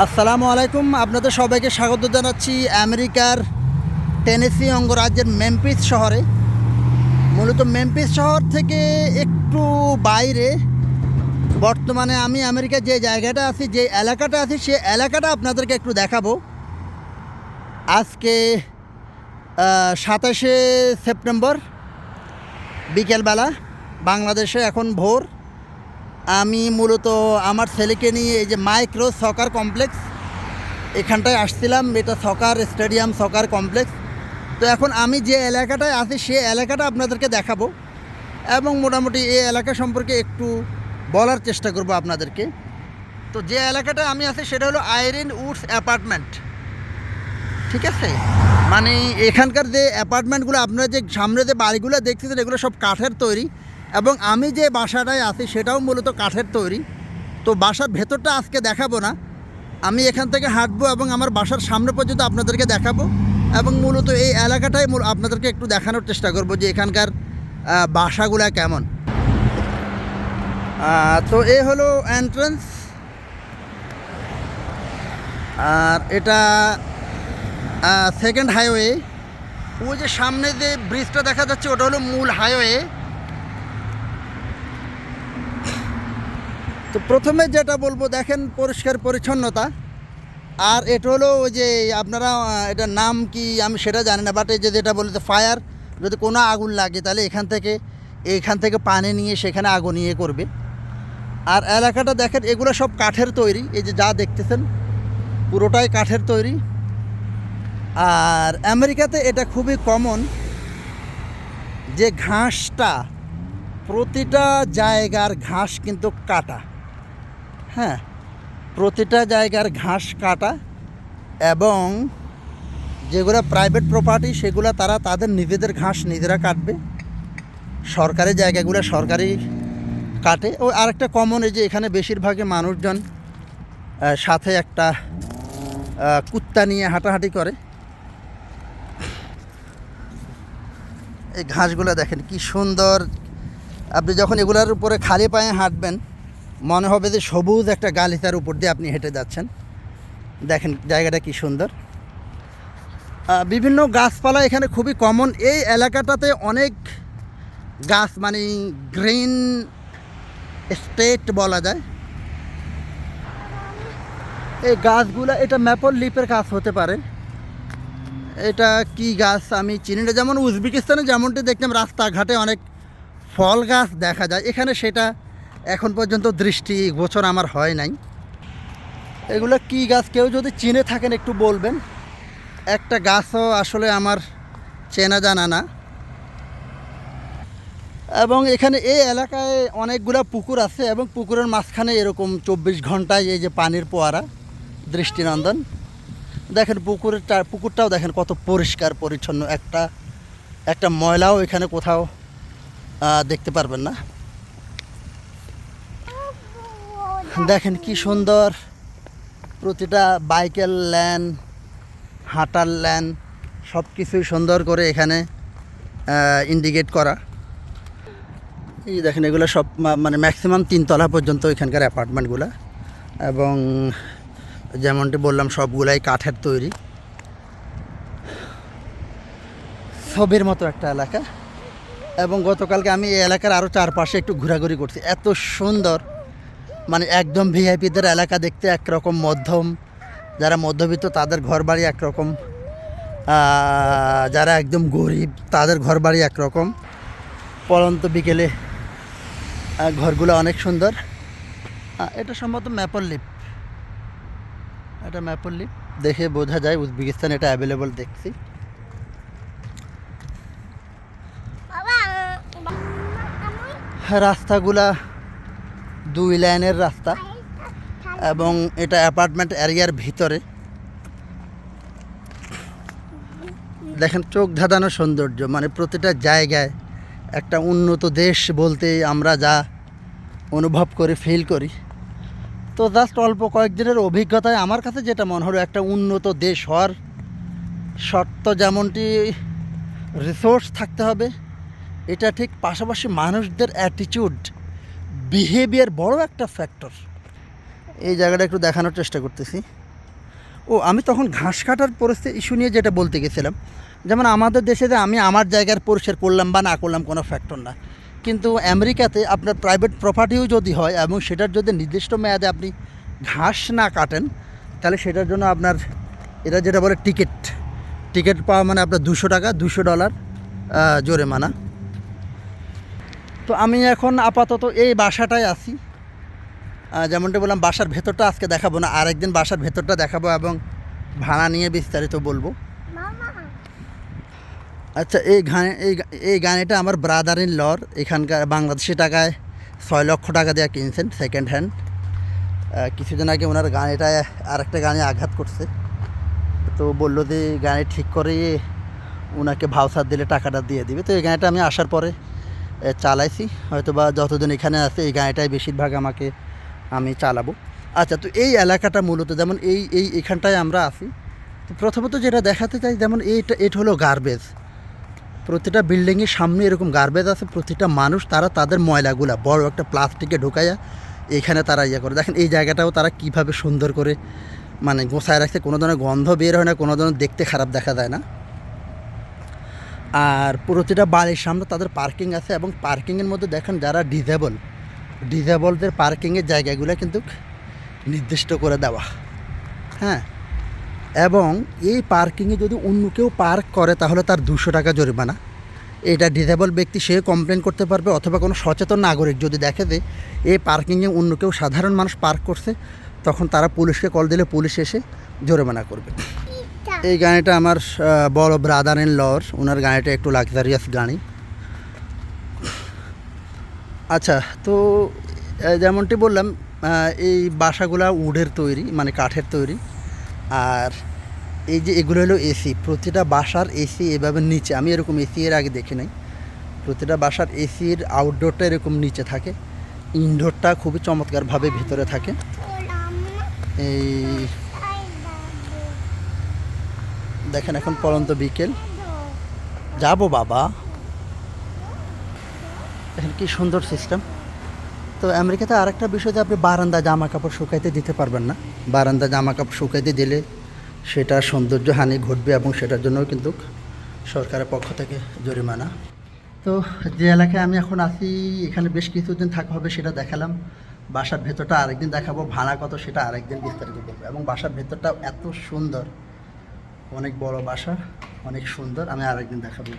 আসসালামু আলাইকুম। আপনাদের সবাইকে স্বাগত জানাচ্ছি আমেরিকার টেনেসি অঙ্গরাজ্যের মেমপিস শহরে। মূলত মেমপিস শহর থেকে একটু বাইরে। বর্তমানে আমি আমেরিকার যে জায়গাটা আছি, যে এলাকাটা আছি, সে এলাকাটা আপনাদেরকে একটু দেখাবো। আজকে সাতাশে সেপ্টেম্বর, বিকেলবেলা, বাংলাদেশে এখন ভোর। আমি মূলত আমার ছেলেকে নিয়ে এই যে মাইক্রো সকার কমপ্লেক্স এখানটায় আসছিলাম, এটা সকার স্টেডিয়াম, সকার কমপ্লেক্স। তো এখন আমি যে এলাকাটায় আছি, সে এলাকাটা আপনাদেরকে দেখাবো এবং মোটামুটি এই এলাকা সম্পর্কে একটু বলার চেষ্টা করব আপনাদেরকে। তো যে এলাকাটা আমি আছি, সেটা হলো আইরিন উডস অ্যাপার্টমেন্ট। ঠিক আছে? মানে এখানকার যে অ্যাপার্টমেন্টগুলো, আপনারা যে সামনে যে বাড়িগুলো দেখতেছেন, এগুলো সব কাঠের তৈরি। এবং আমি যে বাসাটায় আছি সেটাও মূলত কাঠের তৈরি। তো বাসার ভেতরটা আজকে দেখাবো না। আমি এখান থেকে হাঁটবো এবং আমার বাসার সামনে পর্যন্ত আপনাদেরকে দেখাবো এবং মূলত এই এলাকাটাই মূল- আপনাদেরকে একটু দেখানোর চেষ্টা করব যে এখানকার বাসাগুলা কেমন। তো এ হলো এন্ট্রান্স আর এটা সেকেন্ড হাইওয়ে ওই যে সামনে যে ব্রিজটা দেখা যাচ্ছে, ওটা হলো মূল হাইওয়ে তো প্রথমে যেটা বলব, দেখেন পরিষ্কার পরিচ্ছন্নতা। আর এটা হলো ওই যে আপনারা, এটার নাম কি আমি সেটা জানি না বাট এই যে যেটা বলে ফায়ার যদি কোনো আগুন লাগে তাহলে এখান থেকে এখান থেকে পানি নিয়ে সেখানে আগুন ইয়ে করবে। আর এলাকাটা দেখেন, এগুলো সব কাঠের তৈরি, এই যে যা দেখতেছেন, পুরোটাই কাঠের তৈরি। আর আমেরিকাতে এটা খুবই কমন যে ঘাসটা, প্রতিটা জায়গার ঘাস কিন্তু কাটা। হ্যাঁ প্রতিটা জায়গার ঘাস কাটা এবং যেগুলো প্রাইভেট প্রপার্টি সেগুলো তারা তাদের নিজেদের ঘাস নিজেরা কাটবে। সরকারি জায়গাগুলো সরকারি কাটে। ও আরেকটা কমন এই যে এখানে বেশিরভাগই মানুষজন সাথে একটা কুত্তা নিয়ে হাঁটাহাঁটি করে। এই ঘাসগুলো দেখেন কি সুন্দর। আপনি যখন এগুলোর উপরে খালি পায়ে হাঁটবেন মনে হবে যে সবুজ একটা গালিচার উপর দিয়ে আপনি হেঁটে যাচ্ছেন। দেখেন জায়গাটা কি সুন্দর। বিভিন্ন গাছপালা এখানে খুবই কমন এই এলাকাটাতে অনেক গাছ মানে গ্রিন স্টেট বলা যায়। এই গাছগুলো, এটা ম্যাপল লিপের গাছ হতে পারে। এটা কি গাছ আমি চিনি না। যেমন উজবেকিস্তানে যেমনটি দেখলাম, রাস্তাঘাটে অনেক ফল গাছ দেখা যায়। এখানে সেটা এখন পর্যন্ত দৃষ্টি গোচর আমার হয় নাই। এগুলো কি গাছ কেউ যদি চিনে থাকেন একটু বলবেন? একটা গাছও আসলে আমার চেনা জানা না। এবং এখানে এই এলাকায় অনেকগুলো পুকুর আছে এবং পুকুরের মাঝখানে এরকম চব্বিশ ঘন্টায় এই যে পানির পোয়ারা, দৃষ্টিনন্দন। দেখেন পুকুরের চা- পুকুরটাও দেখেন কত পরিষ্কার, পরিচ্ছন্ন। একটা একটা ময়লাও এখানে কোথাও দেখতে পারবেন না। দেখেন কি সুন্দর। প্রতিটা বাইকের ল্যান হাঁটার ল্যান সব কিছুই সুন্দর করে এখানে ইন্ডিকেট করা। এই দেখেন, এগুলো সব মানে ম্যাক্সিমাম তিনতলা পর্যন্ত এখানকার অ্যাপার্টমেন্টগুলো এবং যেমনটি বললাম, সবগুলাই কাঠের তৈরি। ছবির মতো একটা এলাকা। এবং গতকালকে আমি এই এলাকার আরও চারপাশে একটু ঘোরাঘুরি করছি। এত সুন্দর। মানে একদম ভিআইপিদের এলাকা দেখতে একরকম মধ্যম। যারা মধ্যবিত্ত তাদের ঘরবাড়ি একরকম। যারা একদম গরিব তাদের ঘরবাড়ি একরকম। পরন্ত বিকেলে ঘরগুলো অনেক সুন্দর। এটা সম্ভবত ম্যাপল লিপ এটা ম্যাপল লিপ দেখে বোঝা যায় উজবেকিস্তান এটা অ্যাভেলেবল দেখছি। রাস্তাগুলা দুই লাইনের রাস্তা এবং এটা অ্যাপার্টমেন্ট এরিয়ার ভিতরে। দেখেন চোখ ধাঁধানো সৌন্দর্য মানে প্রতিটা জায়গায় একটা উন্নত দেশ বলতে আমরা যা অনুভব করি ফিল করি। তো জাস্ট অল্প কয়েকদিনের অভিজ্ঞতায় আমার কাছে যেটা মনে হলো, একটা উন্নত দেশ হওয়ার শর্ত যেমনটি রিসোর্স থাকতে হবে, এটা ঠিক পাশাপাশি মানুষদের অ্যাটিটিউড বিহেভিয়ার বড় একটা ফ্যাক্টর এই জায়গাটা একটু দেখানোর চেষ্টা করতেছি। ও আমি তখন ঘাস কাটার পরিস্থিতি ইস্যু নিয়ে যেটা বলতে গেছিলাম যেমন আমাদের দেশে যে আমি আমার জায়গার পরিষ্কার করলাম বা না করলাম কোনো ফ্যাক্টর না। কিন্তু আমেরিকাতে আপনার প্রাইভেট প্রপার্টিও যদি হয় এবং সেটার যদি নির্দিষ্ট মেয়াদে আপনি ঘাস না কাটেন তাহলে সেটার জন্য আপনার এটা যেটা বলে টিকিট টিকিট পাওয়া মানে আপনার দুশো টাকা দুশো ডলার জরিমানা। তো আমি এখন আপাতত এই বাসাটায় আছি। যেমনটা বললাম বাসার ভেতরটা আজকে দেখাবো না। আরেকদিন বাসার ভেতরটা দেখাবো এবং ভাড়া নিয়ে বিস্তারিত বলব। আচ্ছা এই গানে এই এই গাড়িটা আমার ব্রাদার ইন লর এখানকার বাংলাদেশি টাকায় ছয় লক্ষ টাকা দিয়ে কিনছেন সেকেন্ড হ্যান্ড কিছুদিন আগে ওনার গাড়িটায় আরেকটা গাড়ি আঘাত করছে। তো বলল যে গাড়ি ঠিক করে ওনাকে ভাউসার দিলে টাকাটা দিয়ে দিবে। তো এই গাড়িটা আমি আসার পরে চালাইছি। হয়তো বা যতদিন এখানে আছে, এই গাড়িটাই বেশিরভাগ আমাকে আমি চালাবো। আচ্ছা তো এই এলাকাটা মূলত, যেমন এই এই এখানটায় আমরা আছি। তো প্রথমত যেটা দেখাতে চাই, যেমন এইটা, এটা হলো গার্বেজ প্রতিটা বিল্ডিংয়ের সামনে এরকম গার্বেজ আছে, প্রতিটা মানুষ তারা তাদের ময়লাগুলা, বড় একটা প্লাস্টিকে ঢুকাইয়া এখানে তারা ইয়ে করে। দেখেন এই জায়গাটাও তারা কীভাবে সুন্দর করে মানে গোছায় রাখছে। কোনো ধরনের গন্ধ বের হয় না, কোনো ধরনের দেখতে খারাপ দেখা যায় না। আর প্রতিটা বাড়ির সামনে তাদের পার্কিং আছে এবং পার্কিংয়ের মধ্যে দেখেন যারা ডিজেবল ডিজেবলদের পার্কিংয়ের জায়গাগুলো কিন্তু নির্দিষ্ট করে দেওয়া। হ্যাঁ? এবং এই পার্কিংয়ে যদি অন্য কেউ পার্ক করে তাহলে তার দুশো টাকা জরিমানা। এটা ডিজেবল ব্যক্তি সে কমপ্লেন করতে পারবে অথবা কোনো সচেতন নাগরিক যদি দেখে যে এই পার্কিংয়ে অন্য কেউ সাধারণ মানুষ পার্ক করছে, তখন তারা পুলিশকে কল দিলে পুলিশ এসে জরিমানা করবে। এই গাড়িটা আমার বড় ব্রাদার ইন লর ওনার গাড়িটা একটু লাক্সারিয়াস গাড়ি আচ্ছা তো যেমনটি বললাম এই বাসাগুলা উডের তৈরি মানে কাঠের তৈরি। আর এই যে এগুলো হলো এসি, প্রতিটা বাসার এসি এভাবে নিচে, আমি এরকম এসি এর আগে দেখি নাই। প্রতিটা বাসার এসির আউটডোরটা এরকম নিচে থাকে। ইনডোরটা খুবই চমৎকারভাবে ভিতরে থাকে। এই দেখেন এখন পরন্ত বিকেল। যাব বাবা। দেখেন কি সুন্দর সিস্টেম তো আমেরিকাতে আরেকটা বিষয় যে আপনি বারান্দা জামা কাপড় শুকাইতে দিতে পারবেন না। বারান্দা জামা কাপড় শুকাইতে দিলে সেটা সৌন্দর্য হানি ঘটবে এবং সেটার জন্যও কিন্তু সরকারের পক্ষ থেকে জরিমানা। তো যে এলাকায় আমি এখন আছি, এখানে বেশ কিছুদিন থাকা হবে সেটা দেখালাম। বাসার ভেতরটা আরেকদিন দেখাবো, ভাড়া কত সেটা আরেকদিন বিস্তারিত বলব। এবং বাসার ভেতরটা এত সুন্দর। অনেক বড় বাসা অনেক সুন্দর। আমি আরেকদিন দেখাবো